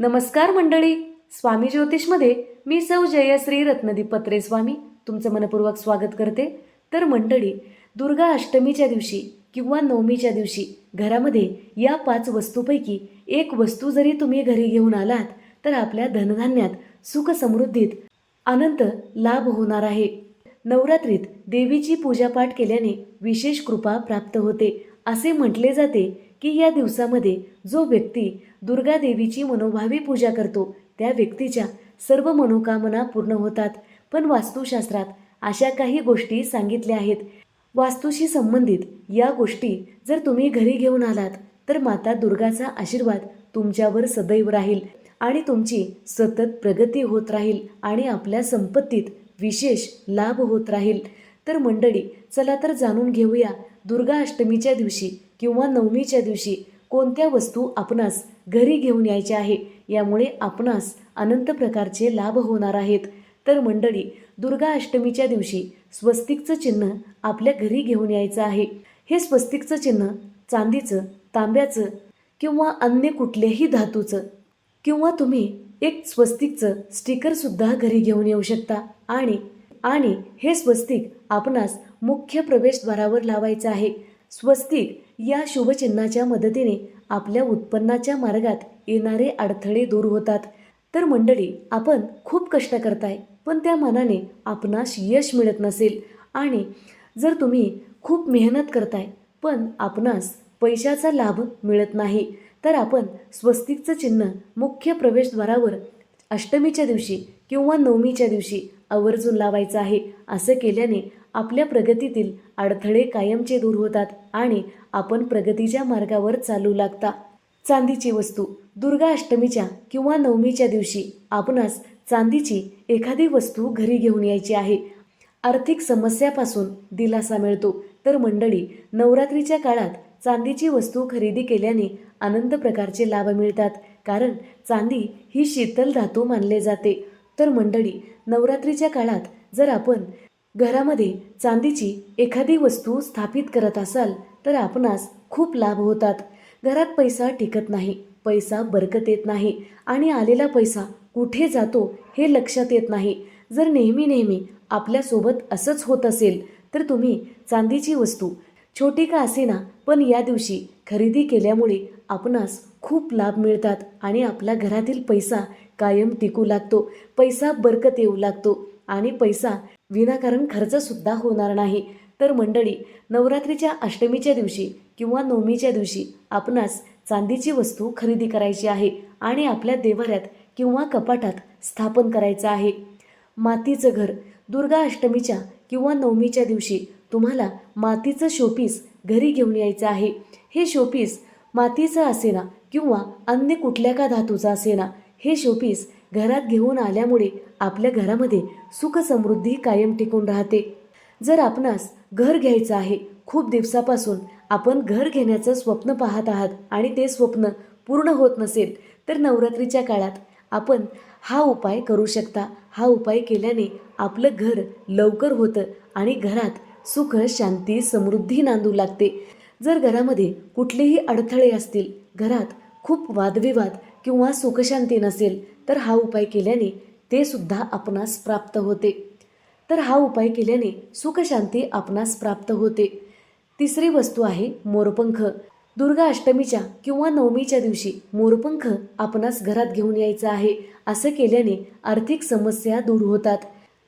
नमस्कार मंडळी स्वामी ज्योतिषमध्ये मी सौ जयश्री रत्नदीप पत्रे स्वामी तुमचं मनपूर्वक स्वागत करते. तर मंडळी दुर्गा अष्टमीच्या दिवशी किंवा नवमीच्या दिवशी घरामध्ये या पाच वस्तूपैकी एक वस्तू जरी तुम्ही घरी घेऊन आलात तर आपल्या धनधान्यात सुख समृद्धीत अनंत लाभ होणार आहे. नवरात्रीत देवीची पूजापाठ केल्याने विशेष कृपा प्राप्त होते असे म्हटले जाते की या दिवसामध्ये जो व्यक्ती दुर्गा देवीची मनोभावी पूजा करतो त्या व्यक्तीच्या सर्व मनोकामना पूर्ण होतात. पण वास्तुशास्त्रात अशा काही गोष्टी सांगितल्या आहेत. वास्तूशी संबंधित या गोष्टी जर तुम्ही घरी घेऊन आलात तर माता दुर्गाचा आशीर्वाद तुमच्यावर सदैव राहील आणि तुमची सतत प्रगती होत राहील आणि आपल्या संपत्तीत विशेष लाभ होत राहील. तर मंडळी चला तर जाणून घेऊया दुर्गा अष्टमीच्या दिवशी किंवा नवमीच्या दिवशी कोणत्या वस्तू आपणास घरी घेऊन यायच्या आहे यामुळे आपणास अनंत प्रकारचे लाभ होणार आहेत. तर मंडळी दुर्गा अष्टमीच्या दिवशी स्वस्तिकचं चिन्ह आपल्या घरी घेऊन यायचं आहे. हे स्वस्तिकचं चिन्ह चांदीचं तांब्याचं किंवा अन्य कुठल्याही धातूचं किंवा तुम्ही एक स्वस्तिकचं स्टिकरसुद्धा घरी घेऊन येऊ शकता. आणि आणि हे स्वस्तिक आपणास मुख्य प्रवेशद्वारावर लावायचं आहे. स्वस्तिक या शुभचिन्हाच्या मदतीने आपल्या उत्पन्नाच्या मार्गात येणारे अडथळे दूर होतात. तर मंडळी आपण खूप कष्ट करताय पण त्या मनाने आपणास यश मिळत नसेल. आणि जर तुम्ही खूप मेहनत करताय पण आपणास पैशाचा लाभ मिळत नाही तर आपण स्वस्तिकचं चिन्ह मुख्य प्रवेशद्वारावर अष्टमीच्या दिवशी किंवा नवमीच्या दिवशी आवर्जून लावायचं आहे असं केल्याने आपल्या प्रगतीतील अडथळे कायमचे दूर होतात आणि आपण प्रगतीच्या मार्गावर चालू लागता. चांदीची वस्तू दुर्गा अष्टमीच्या किंवा नवमीच्या दिवशी आपणास चांदीची एखादी वस्तू घरी घेऊन यायची आहे. आर्थिक समस्यापासून दिलासा मिळतो. तर मंडळी नवरात्रीच्या काळात चांदीची वस्तू खरेदी केल्याने आनंद प्रकारचे लाभ मिळतात. कारण चांदी ही शीतल धातू मानले जाते. तर मंडळी नवरात्रीच्या काळात जर आपण घरामध्ये चांदीची एखादी वस्तू स्थापित करत असाल तर आपणास खूप लाभ होतात. घरात पैसा टिकत नाही पैसा बरकत येत नाही आणि आलेला पैसा कुठे जातो हे लक्षात येत नाही. जर नेहमी नेहमी आपल्यासोबत असंच होत असेल तर तुम्ही चांदीची वस्तू छोटी का असेना पण या दिवशी खरेदी केल्यामुळे आपणास खूप लाभ मिळतात आणि आपला घरातील पैसा कायम टिकू लागतो. पैसा बरकत येऊ लागतो. आणि पैसा विनाकारण खर्चसुद्धा होणार नाही. तर मंडळी नवरात्रीच्या अष्टमीच्या दिवशी किंवा नवमीच्या दिवशी आपणास चांदीची वस्तू खरेदी करायची आहे आणि आपल्या देवाऱ्यात किंवा कपाटात स्थापन करायचं आहे. मातीचं घर दुर्गा अष्टमीच्या किंवा नवमीच्या दिवशी तुम्हाला मातीचं शोपीस घरी घेऊन यायचं आहे. हे शोपीस मातीचं असेना किंवा अन्य कुठल्या का धातूचा असेना हे शोपीस घरात घेऊन आल्यामुळे आपल्या घरामध्ये सुखसमृद्धी कायम टिकून राहते. जर आपणास घर घ्यायचं आहे खूप दिवसापासून आपण घर घेण्याचं स्वप्न पाहत आहात आणि ते स्वप्न पूर्ण होत नसेल तर नवरात्रीच्या काळात आपण हा उपाय करू शकता. हा उपाय केल्याने आपलं घर लवकर होतं आणि घरात सुख शांती समृद्धी नांदू लागते. जर घरामध्ये कुठलेही अडथळे असतील घरात खूप वादविवाद किंवा सुखशांती नसेल तर हा उपाय केल्याने ते सुद्धा आपणास प्राप्त होते. तर हा उपाय केल्याने सुखशांती आपणास प्राप्त होते. तिसरी वस्तू आहे मोरपंख. दुर्गा अष्टमीच्या किंवा नवमीच्या दिवशी मोरपंख आपणास घरात घेऊन यायचं आहे असं केल्याने आर्थिक समस्या दूर होतात.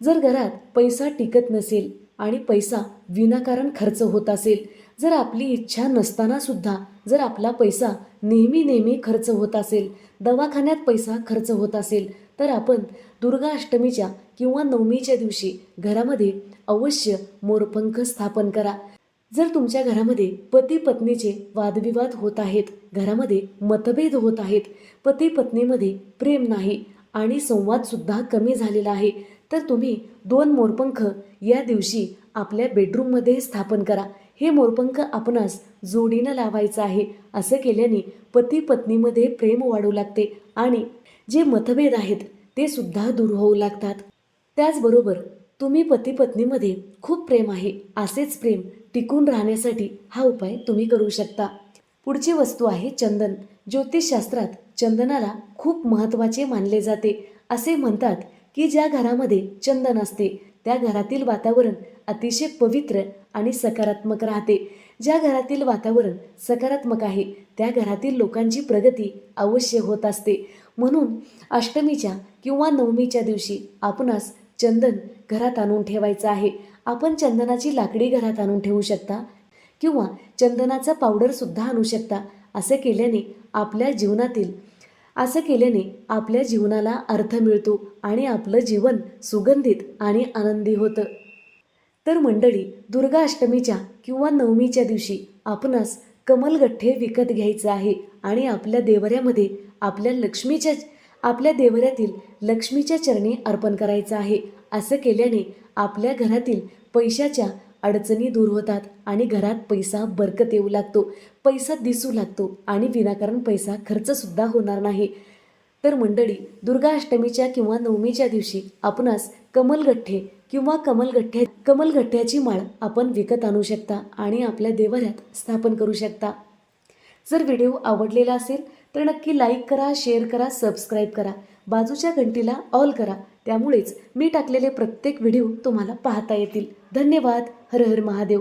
जर घरात पैसा टिकत नसेल आणि पैसा विनाकारण खर्च होत असेल जर आपली इच्छा नसताना सुद्धा जर आपला पैसा नेहमी नेहमी खर्च होत असेल दवाखान्यात पैसा खर्च होत असेल तर आपण दुर्गा अष्टमीच्या किंवा नवमीच्या दिवशी घरामध्ये अवश्य मोरपंख स्थापन करा. जर तुमच्या घरामध्ये पती पत्नीचे वादविवाद होत आहेत घरामध्ये मतभेद होत आहेत पती पत्नीमध्ये प्रेम नाही आणि संवादसुद्धा कमी झालेला आहे तर तुम्ही दोन मोरपंख या दिवशी आपल्या बेडरूममध्ये स्थापन करा. हे मोरपंख आपणास जोडीनं लावायचं आहे असं केल्याने पती पत्नीमध्ये प्रेम वाढू लागते आणि जे मतभेद आहेत ते सुद्धा दूर होऊ लागतात. त्याचबरोबर तुम्ही पती पत्नीमध्ये खूप प्रेम आहे असेच प्रेम टिकून राहण्यासाठी हा उपाय तुम्ही करू शकता. पुढची वस्तू आहे चंदन. ज्योतिषशास्त्रात चंदनाला खूप महत्त्वाचे मानले जाते असे म्हणतात की ज्या घरामध्ये चंदन असते त्या घरातील वातावरण अतिशय पवित्र आणि सकारात्मक राहते. ज्या घरातील वातावरण सकारात्मक आहे त्या घरातील लोकांची प्रगती अवश्य होत असते. म्हणून अष्टमीच्या किंवा नवमीच्या दिवशी आपणास चंदन घरात आणून ठेवायचं आहे. आपण चंदनाची लाकडी घरात आणून ठेवू शकता किंवा चंदनाचा पावडरसुद्धा आणू शकता असं केल्याने आपल्या जीवनातील असं केल्याने आपल्या जीवनाला अर्थ मिळतो आणि आपलं जीवन सुगंधित आणि आनंदी होतं. तर मंडळी दुर्गा अष्टमीच्या किंवा नवमीच्या दिवशी आपणास कमलगठ्ठे विकत घ्यायचं आहे आणि आपल्या देवऱ्यामध्ये आपल्या लक्ष्मीच्या आपल्या देवऱ्यातील लक्ष्मीच्या चरणी अर्पण करायचं आहे असं केल्याने आपल्या घरातील पैशाच्या अडचणी दूर होतात आणि घरात पैसा बरकत येऊ लागतो. पैसा दिसू लागतो आणि विनाकारण पैसा खर्चसुद्धा होणार नाही. तर मंडळी दुर्गा अष्टमीच्या किंवा नवमीच्या दिवशी आपणास कमलगठ्ठे किंवा कमलगठ्ठ्या कमलगठ्ठ्याची माळ आपण विकत आणू शकता आणि आपल्या देवाऱ्यात स्थापन करू शकता. जर व्हिडिओ आवडलेला असेल तर नक्की लाईक करा शेअर करा सबस्क्राईब करा. बाजूच्या घंटीला ऑल करा. त्यामुळेच मी टाकलेले प्रत्येक व्हिडिओ तुम्हाला पाहता येतील. धन्यवाद. हर हर महादेव.